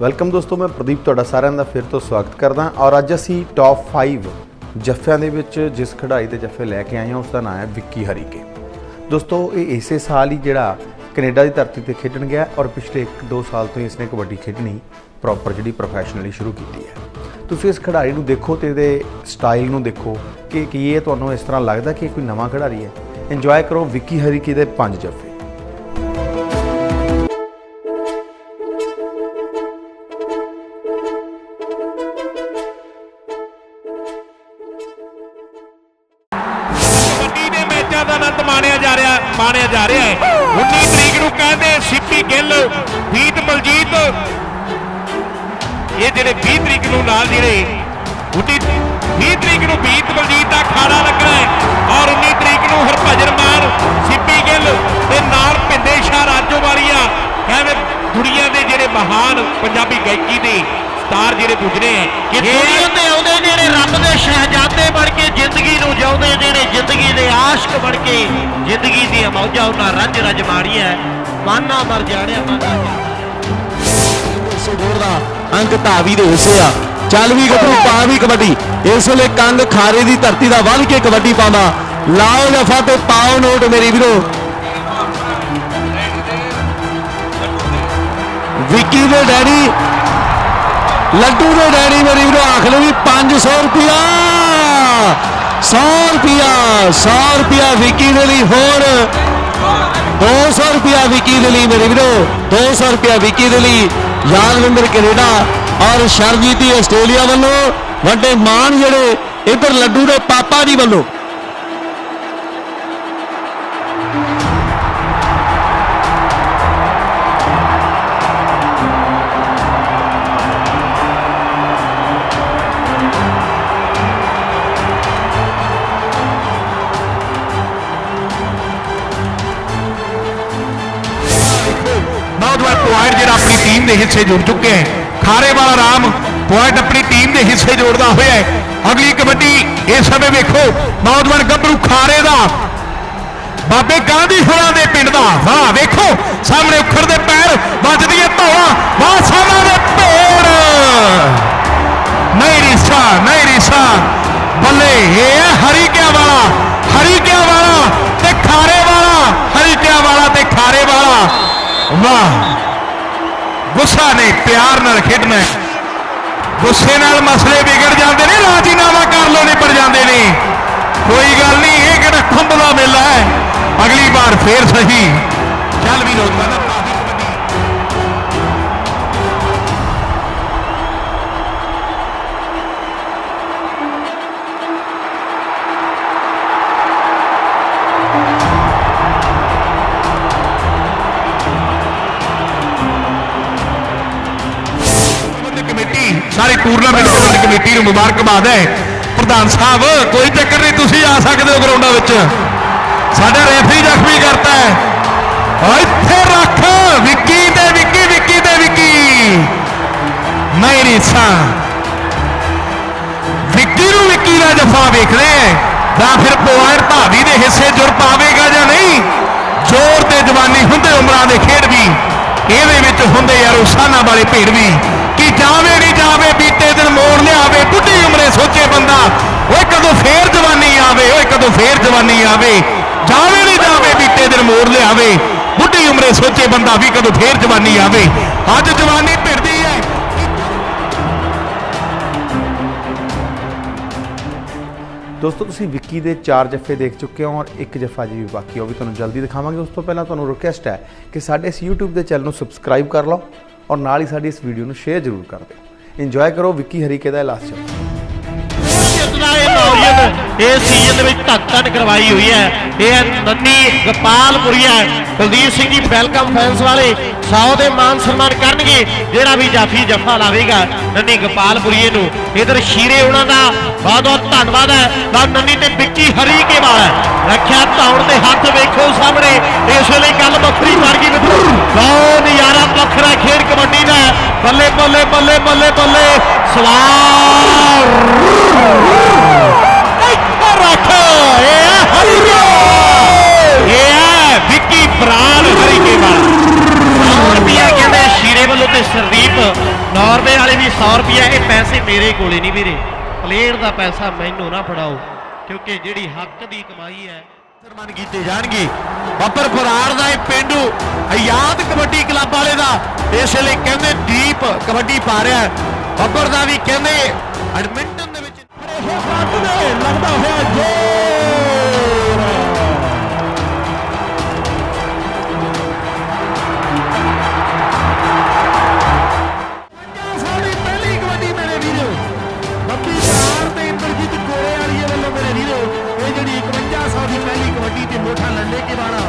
Welcome ਦੋਸਤੋ, ਮੈਂ ਪ੍ਰਦੀਪ ਤੁਹਾਡਾ ਸਾਰਿਆਂ ਦਾ ਫਿਰ ਤੋਂ ਸਵਾਗਤ ਕਰਦਾ ਔਰ ਅੱਜ ਅਸੀਂ ਟੌਪ 5 ਜੱਫਿਆਂ ਦੇ ਵਿੱਚ ਜਿਸ ਖਿਡਾਰੀ ਦੇ ਜੱਫੇ ਲੈ ਕੇ ਆਏ ਹਾਂ, ਉਸ ਦਾ ਨਾਮ ਹੈ ਵਿੱਕੀ ਹਰੀਕੇ। ਦੋਸਤੋ, ਇਹ ਇਸੇ ਸਾਲ ਹੀ ਜਿਹੜਾ ਕੈਨੇਡਾ ਦੀ ਧਰਤੀ ਤੇ ਖੇਡਣ ਗਿਆ ਔਰ ਪਿਛਲੇ 1-2 ਸਾਲ ਤੋਂ ਹੀ ਇਸਨੇ ਕਬੱਡੀ ਖੇਡਣੀ ਪ੍ਰੋਪਰ ਜਿਹੜੀ ਪ੍ਰੋਫੈਸ਼ਨਲੀ ਸ਼ੁਰੂ ਕੀਤੀ ਹੈ। ਤੁਸੀਂ ਇਸ ਖਿਡਾਰੀ ਨੂੰ ਦੇਖੋ ਤੇ ਇਹਦੇ ਸਟਾਈਲ ਨੂੰ ਦੇਖੋ ਕਿ ਕੀ ਇਹ ਤੁਹਾਨੂੰ ਇਸ ਤਰ੍ਹਾਂ ਲੱਗਦਾ ਕਿ ਇਹ ਕੋਈ ਨਵਾਂ ਖਿਡਾਰੀ ਹੈ? ਇੰਜੋਏ ਕਰੋ ਵਿੱਕੀ ਹਰੀਕੇ ਦੇ ਪੰਜ ਜੱਫੇ। ਮਾਣਿਆ ਜਾ ਰਿਹਾ ਹੈ। 19 ਤਰੀਕ ਨੂੰ ਕਹਿੰਦੇ ਸਿੱਪੀ ਗਿੱਲ ਬੀਤ ਮਲਜੀਤ, ਇਹ ਜਿਹੜੇ 20 ਤਰੀਕ ਨੂੰ ਨਾਲ ਜਿਹੜੇ 19 20 ਤਰੀਕ ਨੂੰ ਬੀਤ ਮਲਜੀਤ ਦਾ ਖਾੜਾ ਲੱਗਣਾ ਰੰਜ ਰਜ ਮਾਨਾ ਮਰ ਜਾਣਿਆ ਮਾਨਾ ਇਸੇ ਦਾ ਅੰਕ ਧਾਵੀ ਦੇ ਹਿੱਸੇ ਆ। ਚੱਲ ਵੀ ਗੱਭਰੂ, ਪਾ ਵੀ ਕਬੱਡੀ। ਇਸ ਵੇਲੇ ਕੰਗ ਖਾਰੇ ਦੀ ਧਰਤੀ ਦਾ ਵੱਲ ਕੇ ਕਬੱਡੀ ਪਾਉਂਦਾ। ਲਾਓ ਜਫਾ ਤੇ ਪਾਓ ਨੋਟ ਮੇਰੀ ਵੀਰੋ। ਵਿੱਕੀ ਦੇ ਡੈਡੀ, ਲੱਡੂ ਦੇ ਡੈਡੀ ਮੇਰੀ ਵੀਰੋ, ਆਖ ਲਓ ਵੀ 500 ਰੁਪਿਆ 100 ਰੁਪਿਆ 100 ਰੁਪਿਆ ਵਿੱਕੀ ਦੇ ਲਈ ਹੋਰ। 200 ਰੁਪਿਆ ਵਿਕੀ ਦੇ ਲਈ ਮੇਰੇ ਵੀਰੋ 200 ਰੁਪਿਆ ਵਿਕੀ ਦੇ ਲਈ ਯਾਦਵਿੰਦਰ ਕੈਨੇਡਾ ਔਰ ਸ਼ਰਜੀਤੀ ਆਸਟ੍ਰੇਲੀਆ ਵੱਲੋਂ ਵੱਡੇ ਮਾਨ ਜਿਹੜੇ ਇਧਰ ਲੱਡੂ ਦੇ ਪਾਪਾ ਜੀ ਵੱਲੋਂ। ਪੁਆਇੰਟ ਜਿਹੜਾ ਆਪਣੀ ਟੀਮ ਦੇ ਹਿੱਸੇ ਜੁੜ ਚੁੱਕੇ ਹੈ। ਖਾਰੇ ਵਾਲਾ ਰਾਮ ਪੁਆਇੰਟ ਆਪਣੀ ਟੀਮ ਦੇ ਹਿੱਸੇ ਜੋੜਦਾ ਹੋਇਆ ਹੈ। ਅਗਲੀ ਕਬੱਡੀ ਇਸ ਸਮੇਂ ਵੇਖੋ, ਨੌਜਵਾਨ ਗੱਭਰੂ ਖਾਰੇ ਦਾ, ਬਾਬੇ ਗਾਂਧੀ ਹੋਰਾਂ ਦੇ ਪਿੰਡ ਦਾ। ਵਾਹ, ਵੇਖੋ, ਸਾਹਮਣੇ ਉਖੜ ਦੇ ਪੈਰ ਵੱਜਦੀ ਹੈ ਧੌਲਾ ਵਾਹ, ਸਾਹਮਣੇ ਦੇ ਭੇੜ ਨਹੀਂ ਰਿਸਾ ਨਹੀਂ ਰਿਸਾ ਬੱਲੇ, ਇਹ ਹੈ ਹਰੀਕਿਆ ਵਾਲਾ ਹਰੀਕਿਆ ਵਾਲਾ ਤੇ ਖਾਰੇ ਵਾਲਾ ਹਰੀਕਿਆ ਵਾਲਾ ਤੇ ਖਾਰੇ ਵਾਲਾ ਵਾਹ। ਗੁੱਸਾ ਨਹੀਂ, ਪਿਆਰ ਨਾਲ ਖੇਡਣਾ ਗੁੱਸੇ ਨਾਲ ਮਸਲੇ ਵਿਗੜ ਜਾਂਦੇ ਨੇ, ਰਾਜੀਨਾਮਾ ਕਰ ਲੋ ਪੜ ਜਾਂਦੇ ਨੇ। ਕੋਈ ਗੱਲ ਨਹੀਂ, ਇਹ ਕਿਹੜਾ ਖੰਭ ਦਾ ਮੇਲਾ ਹੈ। ਅਗਲੀ ਵਾਰ ਫੇਰ ਸਹੀ। ਚੱਲ ਵੀ ਨੌਜਵਾਨ ਸਾਰੀ ਟੂਰਨਾਮੈਂਟ ਪ੍ਰਬੰਧਕ ਕਮੇਟੀ ਨੂੰ ਮੁਬਾਰਕਬਾਦ ਹੈ। ਪ੍ਰਧਾਨ ਸਾਹਿਬ, ਕੋਈ ਚੱਕਰ ਨਹੀਂ, ਤੁਸੀਂ ਆ ਸਕਦੇ ਹੋ ਗਰਾਊਂਡਾਂ ਵਿੱਚ। ਸਾਡਾ ਰੈਫਰੀ ਜ਼ਖਮੀ ਕਰਤਾ ਹੈ। ਇੱਥੇ ਰੱਖ, ਵਿੱਕੀ ਤੇ ਵਿੱਕੀ ਵਿੱਕੀ ਤੇ ਵਿੱਕੀ। ਨਹੀਂ ਰੀਸਾ ਵਿੱਕੀ ਨੂੰ ਵਿੱਕੀ ਦਾ ਜਫਾ ਵੇਖਦੇ ਹੈ। ਜਾਂ ਫਿਰ ਪੁਆਇੰਟ ਧਾਵੀ ਦੇ ਹਿੱਸੇ ਜੁੜ ਪਾਵੇਗਾ ਜਾਂ ਨਹੀਂ? ਜ਼ੋਰ ਤੇ ਜਵਾਨੀ ਹੁੰਦੇ ਉਮਰਾਂ ਦੇ ਖੇਡ ਵੀ, ਇਹਦੇ ਵਿੱਚ ਹੁੰਦੇ ਯਾਰ ਉਸਾਨਾ ਵਾਲੇ ਭੇਡ ਵੀ। ਕਿ ਜਾਵੇ ਨਹੀਂ ਜਾਵੇ, ਬੀਤੇ ਦਿਨ ਮੋੜ ਲਿਆਵੇ, ਬੁੱਢੀ ਉਮਰੇ ਸੋਚੇ ਬੰਦਾ, ਓਏ ਕਦੋਂ ਫੇਰ ਜਵਾਨੀ ਆਵੇ, ਓਏ ਕਦੋਂ ਫੇਰ ਜਵਾਨੀ ਆਵੇ, ਜਾਵੇ ਨਹੀਂ ਜਾਵੇ, ਬੀਤੇ ਦਿਨ ਮੋੜ ਲਿਆਵੇ, ਬੁੱਢੀ ਉਮਰੇ ਸੋਚੇ ਬੰਦਾ ਵੀ ਕਦੋਂ ਫੇਰ ਜਵਾਨੀ ਆਵੇ। ਅੱਜ ਜਵਾਨੀ ਭਿੜਦੀ ਹੈ। ਦੋਸਤੋ, ਤੁਸੀਂ ਵਿੱਕੀ ਦੇ ਚਾਰ ਜੱਫੇ ਦੇਖ ਚੁੱਕੇ ਹੋ ਔਰ ਇੱਕ ਜੱਫਾ ਜੀ ਵੀ ਬਾਕੀ ਉਹ ਵੀ ਤੁਹਾਨੂੰ ਜਲਦੀ ਦਿਖਾਵਾਂਗੇ। ਉਸ ਤੋਂ ਪਹਿਲਾਂ ਤੁਹਾਨੂੰ ਰਿਕੁਐਸਟ ਹੈ ਕਿ ਸਾਡੇ ਇਸ YouTube ਦੇ ਚੈਨਲ ਨੂੰ ਸਬਸਕ੍ਰਾਈਬ ਕਰ ਲਓ। ਔਰ ਨਾਲ ਹੀ ਸਾਡੀ ਇਸ ਵੀਡੀਓ ਨੂੰ ਸ਼ੇਅਰ ਜ਼ਰੂਰ ਕਰ ਦਿਓ। ਇੰਜੋਏ ਕਰੋ ਵਿੱਕੀ ਹਰੀਕੇ ਦਾ ਲਾਸਟ ਚੈਪਟਰ ਜਿੱਤਦਾ ਇਹ ਨੌਜਵਾਨ ਇਸ ਸੀਜ਼ਨ ਦੇ ਵਿੱਚ ਧੱਕਣ ਕਰਵਾਈ ਹੋਈ ਹੈ। ਇਹ ਹੈ ਨੰਨੀ ਗੋਪਾਲਪੁਰੀਆ ਕੁਲਦੀਪ ਸਿੰਘ ਜੀ, ਵੈਲਕਮ ਫੈਨਸ ਵਾਲੇ। 100 ਦੇ ਮਾਨ ਸਨਮਾਨ ਕਰਨਗੇ। ਜਿਹੜਾ ਵੀ ਜਾਫੀ ਜਫਾ ਲਾਵੇਗਾ ਨੰਨੀ ਗੋਪਾਲਪੁਰੀਏ ਨੂੰ। ਇਧਰ ਸ਼ੀਰੇ ਉਹਨਾਂ ਦਾ ਬਹੁਤ ਬਹੁਤ ਧੰਨਵਾਦ ਹੈ। ਤਾਂ ਨੰਨੀ ਤੇ ਵਿੱਕੀ ਹਰੀਕੇ ਵਾਲਾ ਰੱਖਿਆ ਧੌਣ ਦੇ ਹੱਥ ਵੇਖੋ ਸਾਹਮਣੇ। ਇਸ ਵੇਲੇ ਗੱਲ ਵੱਖਰੀ ਮਾਰ ਗਈ ਮਿੱਤਰੋ। ਬਹੁਤ ਨਜ਼ਾਰਾ ਵੱਖਰਾ ਖੇਡ ਕਬੱਡੀ ਦਾ। ਬੱਲੇ ਬੱਲੇ ਬੱਲੇ ਬੱਲੇ ਬੱਲੇ। ਸਵਾਰ। ਸਰਦੀਪ ਨਾਰਵੇ ਵਾਲੇ ਵੀ 100 ਰੁਪਿਆ ਇਹ ਪੈਸੇ ਮੇਰੇ ਕੋਲੇ ਨਹੀਂ ਵੀਰੇ। ਪਲੇਅਰ ਦਾ ਪੈਸਾ ਮੈਨੂੰ ਨਾ ਫੜਾਓ, ਕਿਉਂਕਿ ਜਿਹੜੀ ਹੱਕ ਦੀ ਕਮਾਈ ਹੈ ਸਨਮਾਨ ਕੀਤੇ ਜਾਣਗੇ। ਬੱਬਰ ਬਰਾੜ ਦਾ ਇਹ ਪਿੰਡੂ ਆਯਾਦ ਕਬੱਡੀ ਕਲੱਬ ਵਾਲੇ ਦਾ, ਇਸ ਲਈ ਕਹਿੰਦੇ ਦੀਪ ਕਬੱਡੀ ਪਾ ਰਿਹਾ ਬੱਬਰ ਦਾ ਵੀ ਕਹਿੰਦੇ, ਐਡਮਿੰਟਨ ਦੇ ਵਿੱਚ ਲੱਗਦਾ ਹੋਇਆ ਜੋਰ സാധ്യമാണ്